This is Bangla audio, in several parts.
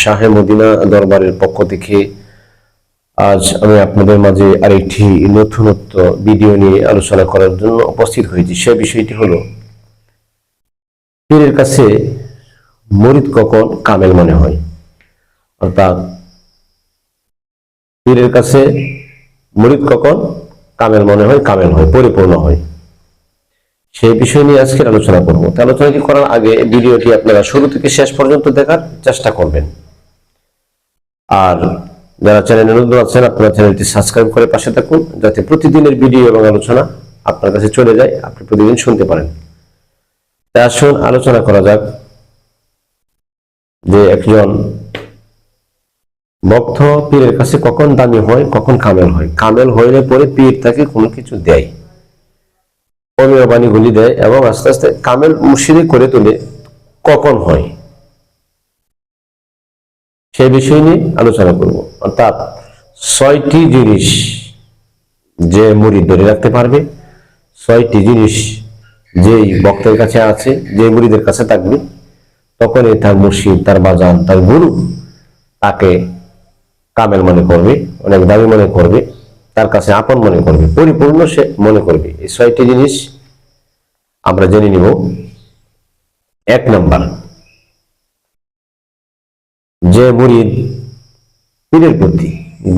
শাহে মদিনা দরবারের পক্ষ থেকে আজ আমি আপনাদের মাঝে আরেকটি নতুনত্ব ভিডিও নিয়ে আলোচনা করার জন্য উপস্থিত হয়েছি। সে বিষয়টি হলো, পীরের কাছে মরিদ কখন কামেল মনে হয়? অর্থাৎ পীরের কাছে মরিদ কখন কামেল মনে হয়, কামেল হয়, পরিপূর্ণ হয়। সেই বিষয় নিয়ে আজকের আলোচনা করব। আলোচনাটি করার আগে ভিডিওটি আপনারা শুরু থেকে শেষ পর্যন্ত দেখার চেষ্টা করবেন। আর যারা চ্যানেলে নতুন আছেন, আপনারা চ্যানেলটি সাবস্ক্রাইব করে পাশে থাকুন, যাতে প্রতিদিনের ভিডিও এবং আলোচনা আপনার কাছে চলে যায়, আপনি প্রতিদিন শুনতে পারেন। তাই আসুন, আলোচনা করা যাক যে একজন ভক্ত পীরের কাছে কখন দামি হয়, কখন কামেল হয়। কামেল হইলে পরে পীর তাকে কোনো কিছু দেয়। অমীয় বাণীগুলি দেয় এবং আস্তে আস্তে কামেল মুর্শিদি করে তোলে কখন হয়। সেই বিষয় নিয়ে আলোচনা করব। অর্থাৎ ছয়টি জিনিস যে মুড়ি ধরে রাখতে পারবে, ছয়টি জিনিস যেই বক্তের কাছে আছে, যে মুড়িদের কাছে থাকবে, তখনই তার মুর্শিদ, তার বাজান, তার গুরু তাকে কামেল মনে করবে, অনেক দামি মনে করবে, তার কাছে আপন মনে করবে, পরিপূর্ণ সে মনে করবে। এই ছয়টি জিনিস আমরা জেনে নিব। এক নাম্বার যে পীরের প্রতি,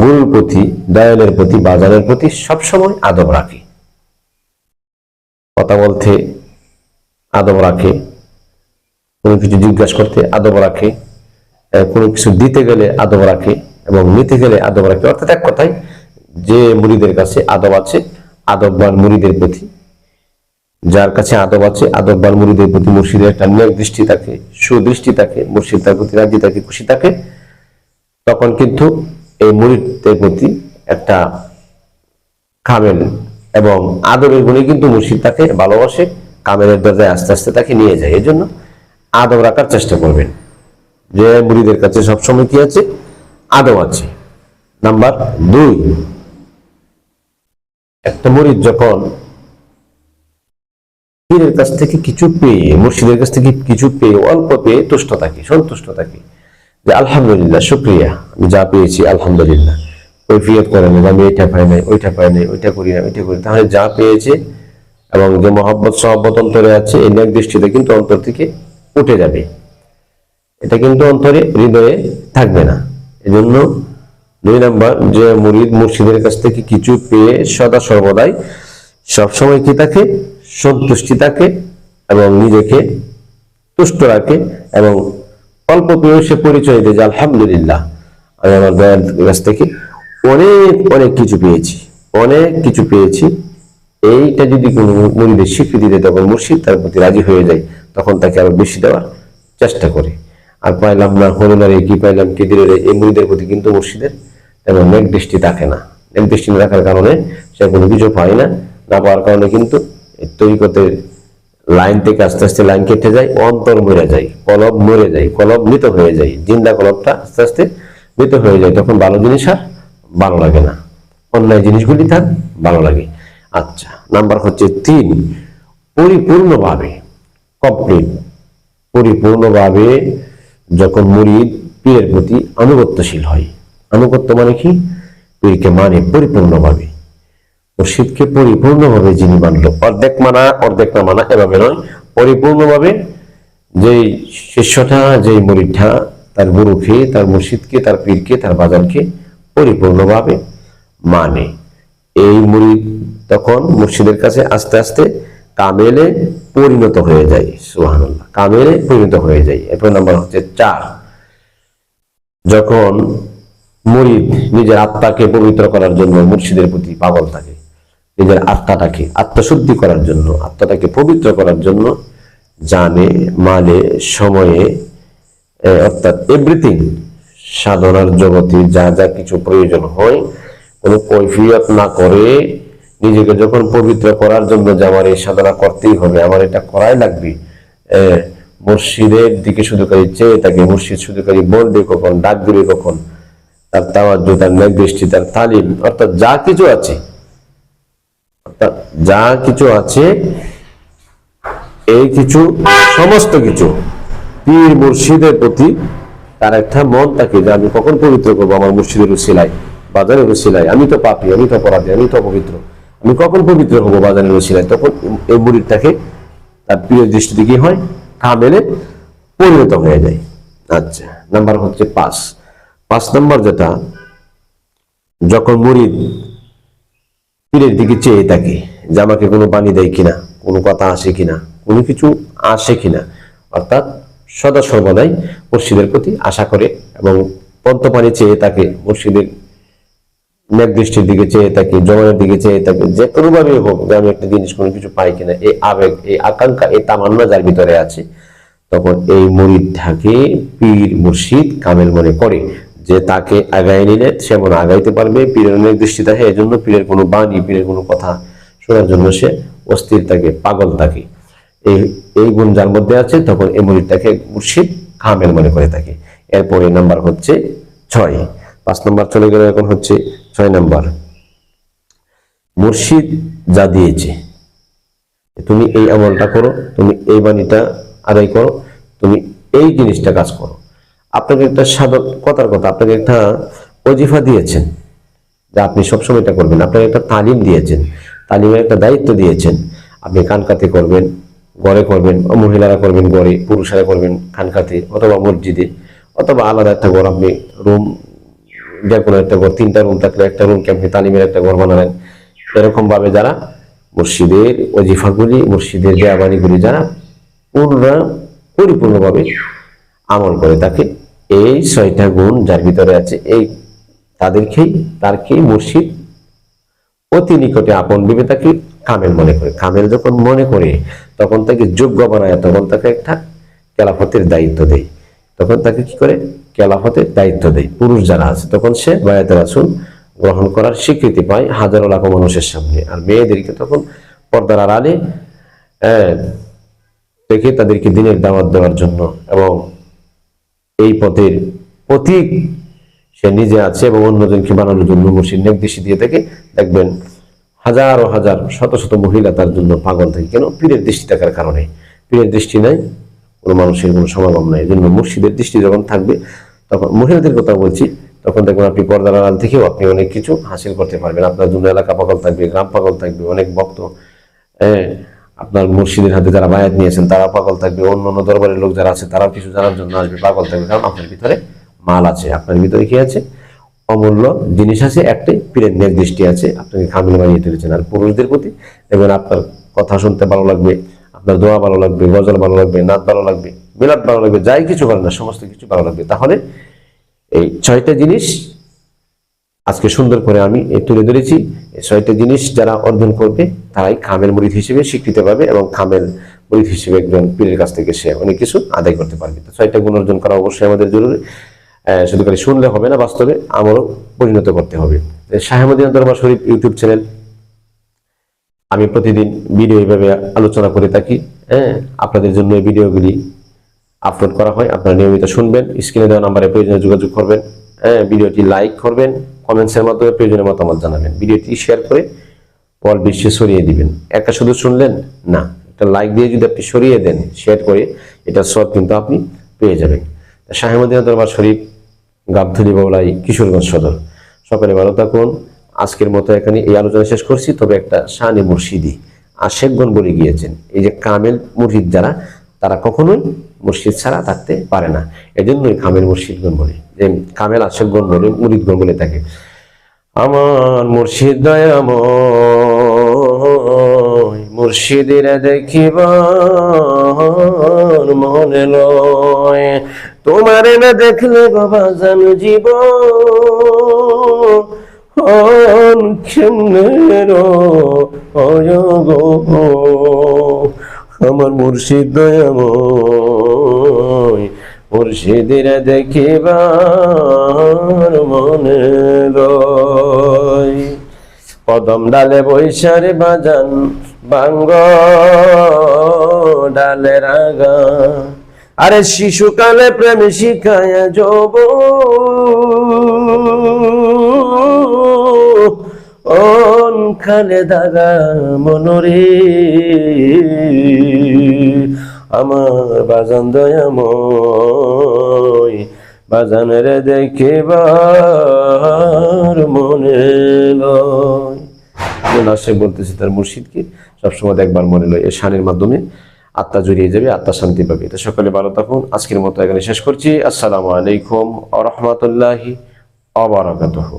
গুরুর প্রতি, দয়ালের প্রতি, বাজারের প্রতি সবসময় আদব রাখে। কথা বলতে আদব রাখে, কোনো কিছু জিজ্ঞাসা করতে আদব রাখে কোনো কিছু দিতে গেলে আদব রাখে, এবং নিতে গেলে আদব রাখে। অর্থাৎ এক কথায় যে মুড়িদের কাছে আদব আছে, আদববান মুড়িদের প্রতি যার কাছে আদব আছে, আদব আদববান মুড়িদের প্রতি মুর্শিদের একটা ন্যায় দৃষ্টি থাকে, সুদৃষ্টি থাকে, মুর্শিদ তার প্রতি রাজি থাকে, খুশি থাকে, তখন কিন্তু এই মুড়িদের প্রতি একটা কামেল এবং আদবের গুণে কিন্তু মুর্শিদ তাকে ভালোবাসে, কামেলের দরজায় আস্তে আস্তে তাকে নিয়ে যায়। এই জন্য আদব রাখার চেষ্টা করবেন। যে মুড়িদের কাছে সবসময় কি আছে? আদব আছে। নাম্বার দুই, একটা মুড়িদ যখন পীরের কাছ থেকে কিছু পেয়ে, মুর্শিদের কাছ থেকে কিছু পেয়ে, অল্প পেয়ে তুষ্ট থাকে, সন্তুষ্ট থাকে। যে আলহামদুলিল্লাহ, শুক্রিয়া, আমি যা পেয়েছি, আলহামদুলিল্লাহ। কৈফিয়ত করে নেই, আমি এটা পাই নাই, ওইটা পাই নাই, ওইটা করি না ওইটা করি তাহলে যা পেয়েছে এবং যে মহব্বত, সহব্বত অন্তরে আছে, এই ন্যাক দৃষ্টিতে কিন্তু অন্তর থেকে উঠে যাবে। এটা কিন্তু অন্তরে হৃদয়ে থাকবে না। এজন্য দুই নাম্বার, যে মুরিদ মুর্শিদের কাছ থেকে কিছু পেয়ে সদা সর্বদাই সবসময় কি থাকে? সন্তুষ্টি থাকে এবং নিজেকে তুষ্ট রাখে এবং অল্প পেয়েও সে পরিচয় দেয় যে, আলহামদুলিল্লাহ, আমি আমার দয়ার কাছ থেকে অনেক অনেক কিছু পেয়েছি, অনেক কিছু পেয়েছি। এইটা যদি কোনো মুরিদের স্বীকৃতি দেয়, তখন মুর্শিদ তার প্রতি রাজি হয়ে যায়, তখন তাকে আরও বেশি দেওয়ার চেষ্টা করে। আর পাইলাম না, হলো না রে, কি পাইলাম, কি দিলে রে, এই মুরিদের প্রতি কিন্তু মুর্শিদের তেমন নেক দৃষ্টি থাকে না। নেক দৃষ্টি না রাখার কারণে সে কোনো কিছু পায় না না পাওয়ার কারণে কিন্তু এই তৈকতের লাইন থেকে আস্তে আস্তে লাইন কেটে যায়, অন্তর মরে যায়, কলব মরে যায়, কলব মৃত হয়ে যায়, জিন্দা কলবটা আস্তে আস্তে মৃত হয়ে যায়, তখন ভালো জিনিস আর ভালো লাগে না। অন্যায় জিনিসগুলি থাক, ভালো লাগে। আচ্ছা নাম্বার হচ্ছে তিন, পরিপূর্ণভাবে কমপ্লিট পরিপূর্ণভাবে যখন মুরিদ পীরের প্রতি আনুগত্যশীল হয়। আনুগত্য মানে কি? পীরকে মানে পরিপূর্ণভাবে। মুর্শিদকে পরিপূর্ণভাবে যিনি মানল অর্ধেক মানা, অর্ধেক না মানা এভাবে নয়, পরিপূর্ণভাবে যেই শিষ্যটা, যেই মুরিদটা, তার গুরুকে, তার মুর্শিদকে, তার পীরকে, তার বাজানকে পরিপূর্ণভাবে মানে। এই মুরিদ তখন মুর্শিদের কাছে আস্তে আস্তে কামেলে পরিণত হয়ে যায় সুহানুল্লাহ কামেলে পরিণত হয়ে যায়। এরপর নাম্বার হচ্ছে চার। যখন মুরিদ নিজের আত্মাকে পবিত্র করার জন্য মুর্শিদের প্রতি পাগল থাকে নিজের আত্মাটাকে আত্মশুদ্ধি করার জন্য আত্মাটাকে পবিত্র করার জন্য জানে মালে সময়ে অর্থাৎ এভরিথিং সাধনার জগতে যা যা কিছু প্রয়োজন হয় কোনো কৈফিয়ত না করে নিজেকে যখন পবিত্র করার জন্য যে আমার এই সাধনা করতেই হবে আমার এটা করাই লাগবে। এ, মুর্শিদের দিকে শুধু খালি চেয়ে থাকে মুর্শিদ শুধু খালি বলবে কখন ডাক দিবে কখন তার তাওয়াজ্য তার ন্যায় দৃষ্টি তার তালিম অর্থাৎ যা কিছু আছে যা কিছু আছে, এই কিছু, সমস্ত কিছু পীর মুর্শিদের প্রতি তার একটা মন থাকে যে আমি কখন পবিত্র করব আমার মুর্শিদের উসিলাই বাজারের উসিলাই আমি তো পাপি, আমি তো অপরাধী, আমি তো অপবিত্র। আমি কখন পবিত্র হব বাজারের উসিলাই তখন এই মুড়িটাকে তার প্রিয় দৃষ্টিতে কি হয়? কামেলে পরিণত হয়ে যায়। আচ্ছা নাম্বার হচ্ছে পাঁচ। পাঁচ নম্বর যেটা, যখন মুরিদ পীরের দিকে চেয়ে থাকে যে আমাকে কোনো পানি দেয় কিনা, কোনো কথা আসে কিনা, কোনো কিছু আসে কিনা। অর্থাৎ সদা সর্বদাই মুর্শিদের প্রতি আশা করে এবং পদ্মপানি চেয়ে থাকে, মুর্শিদের নেক দৃষ্টির দিকে চেয়ে থাকে জমানের দিকে চেয়ে থাকে, যে কোনোভাবেই হোক যে আমি একটা জিনিস কোনো কিছু পাই কিনা, এই আবেগ, এই আকাঙ্ক্ষা, এই তামান্না যার ভিতরে আছে, তখন এই মুরিদটাকে পীর মুর্শিদ কামেল মনে করে যে তাকে আগায় নিলে সে মনে আগাইতে পারবে, পীরের অনেক দৃষ্টি থাকে এই জন্য পীরের কোনো বাণী, পীরের কোনো কথা শোনার জন্য সে অস্থির থাকে, পাগল থাকে। এই এই গুণ যার মধ্যে আছে, তখন এই মুরিদটাকে মুর্শিদ কামেল মনে করে থাকে। এরপরে নাম্বার হচ্ছে ছয়। পাঁচ নাম্বার চলে গেল, এখন হচ্ছে ছয় নাম্বার। মুর্শিদ যা দিয়েছে, তুমি এই আমলটা করো, তুমি এই বাণীটা আদায় করো, তুমি এই জিনিসটা কাজ করো। আপনাকে একটা সাধক কথার কথা, আপনাকে একটা অজিফা দিয়েছেন যে আপনি সবসময় এটা করবেন। আপনাকে একটা তালিম দিয়েছেন, তালিমের একটা দায়িত্ব দিয়েছেন। আপনি কানকাতে করবেন, গড়ে করবেন মহিলারা করবেন গড়ে, পুরুষেরা করবেন খানকাতে অথবা মসজিদে, অথবা আলাদা একটা ঘর আপনি রুম, যে কোনো একটা ঘর, তিনটা রুম থাকলে একটা রুমকে আপনি তালিমের একটা ঘর বানালেন। এরকমভাবে যারা মুর্শিদের অজিফাগুলি মুর্শিদের দেয়াবাণীগুলি যারা পূর্ণ, পরিপূর্ণভাবে আমল করে তাকে এই ছয়টা গুণ যার ভিতরে আছে এই, তাদেরকেই, তারকেই মুর্শিদ অতি নিকটে আপন ভেবে তাকে কামেল মনে করে। কামেল যখন মনে করে, তখন তাকে যোগ্য বানায়, তখন তাকে একটা কেলাফতের দায়িত্ব দেয়। তখন তাকে কি করে? কেলাফতের দায়িত্ব দেয়। পুরুষ যারা আছে, তখন সে বায়াতের আসুন গ্রহণ করার স্বীকৃতি পায় হাজারো লাখো মানুষের সামনে। আর মেয়েদেরকে তখন পর্দার আড়ালে রেখে তাদেরকে দিনের দাওয়াত দেওয়ার জন্য এবং এই পথের প্রতীক সে নিজে আছে এবং অন্যজনকে বানানোর জন্য মুর্শিদ নির্দেশ দিয়ে থেকে দেখবেন হাজার হাজার শত শত মহিলা তার জন্য পাগল থাকে। কেন? পীরের দৃষ্টি থাকার কারণে। পীরের দৃষ্টি নাই কোনো মানুষের কোনো সমাগম নাই। এই জন্য মুর্শিদের দৃষ্টি যখন থাকবে তখন মহিলাদের কথা বলছি তখন দেখবেন আপনি পর্দার আড়াল থেকেও আপনি অনেক কিছু হাসিল করতে পারবেন। আপনার জন্য এলাকা পাগল থাকবে গ্রাম পাগল থাকবে অনেক ভক্ত হ্যাঁ, আপনার মুর্শিদের হাতে যারা বায়াত নিয়েছেন তারা পাগল থাকবে। অন্য অন্য দরবারের লোক যারা আছে, তারাও কিছু জানার জন্য আসবে, পাগল থাকবে। কারণ আপনার ভিতরে মাল আছে, আপনার ভিতরে কি আছে? অমূল্য জিনিস আছে, একটাই, পীরের দৃষ্টি আছে, আপনাকে কামিল বানিয়ে তুলেছেন আর পুরুষদের প্রতি। দেখবেন আপনার কথা শুনতে ভালো লাগবে, আপনার দোয়া ভালো লাগবে, গজল ভালো লাগবে, নাচ ভালো লাগবে, মিলাদ ভালো লাগবে, যাই কিছু করেন না, সমস্ত কিছু ভালো লাগবে। তাহলে এই ছয়টা জিনিস আজকে সুন্দর করে আমি তুলে ধরেছি। ছয়টা জিনিস যারা অর্জন করবে, তারাই খামের মরিদ হিসেবে স্বীকৃত পাবে এবং খামের মরিদ হিসেবে একজন পীরের কাছ থেকে সে অনেক কিছু আদায় করতে পারবে। তো ছয়টা গুণ অর্জন করা অবশ্যই আমাদের জরুরি। শুধু খালি শুনলে হবে না, বাস্তবে আমারও পরিণত করতে হবে। শাহেমদিন দরবার শরীফ ইউটিউব চ্যানেল। আমি প্রতিদিন ভিডিও এইভাবে আলোচনা করে থাকি। হ্যাঁ আপনাদের জন্য এই ভিডিওগুলি আপলোড করা হয়। আপনারা নিয়মিত শুনবেন, স্ক্রিনে দেওয়া নাম্বারে প্রয়োজনে যোগাযোগ করবেন। হ্যাঁ ভিডিওটি লাইক করবেন কমেন্টসের মাধ্যমে প্রয়োজনীয় মতামত জানাবেন। ভিডিওটি শেয়ার করে পর বিশ্বে ছড়িয়ে দিবেন। একা শুধু শুনলেন? না। একটা লাইক দিয়ে যদি আপনি সরিয়ে দেন শেয়ার করে, এটা সব কিন্তু আপনি পেয়ে যাবেন। শাহেমদিনা দরবার শরীফ গাবধলি বাউলাই কিশোরগঞ্জ সদর। সকালে ভালো থাকুন। আজকের মতো এখানে এই আলোচনা শেষ করছি। তবে একটা শানি মুর্শিদি আশেকগণ বলে গিয়েছেন। এই যে কামেল মুর্শিদ যারা, তারা কখনোই মুর্শিদ ছাড়া থাকতে পারে না। এজন্যই কামেল মুর্শিদগণ বলে। যে কামেল আশেকগণ বলে মুরিদগণ বলে থাকে। আমার মুর্শিদ দয়াময়, মুর্শিদের দেখিবার মনে লয়। তোমার না দেখলে বাবা জান জীব আমার মুর্শিদ দয়াময় মুর্শিদের দেখিবার মনে কদম ডালে বৈশারে বাজান, বাঙ্গ ডালে রাগা। আরে শিশুকালে প্রেম শিখায় যব। অন খালে দাগা মনরে। আমার বাজান দয়াময়, বাজানের দেখিবার মনে সে বলতেছি, তার মুর্শিদকে সবসময় একবার মনে লয়। এই শানের মাধ্যমে আত্মা জড়িয়ে যাবে আত্মা শান্তি পাবে। এটা সকলে ভালো থাকুন। আজকের মতো এখানে শেষ করছি। আসসালামু আলাইকুম আ রহমতুল্লাহি আবরাকাতুহু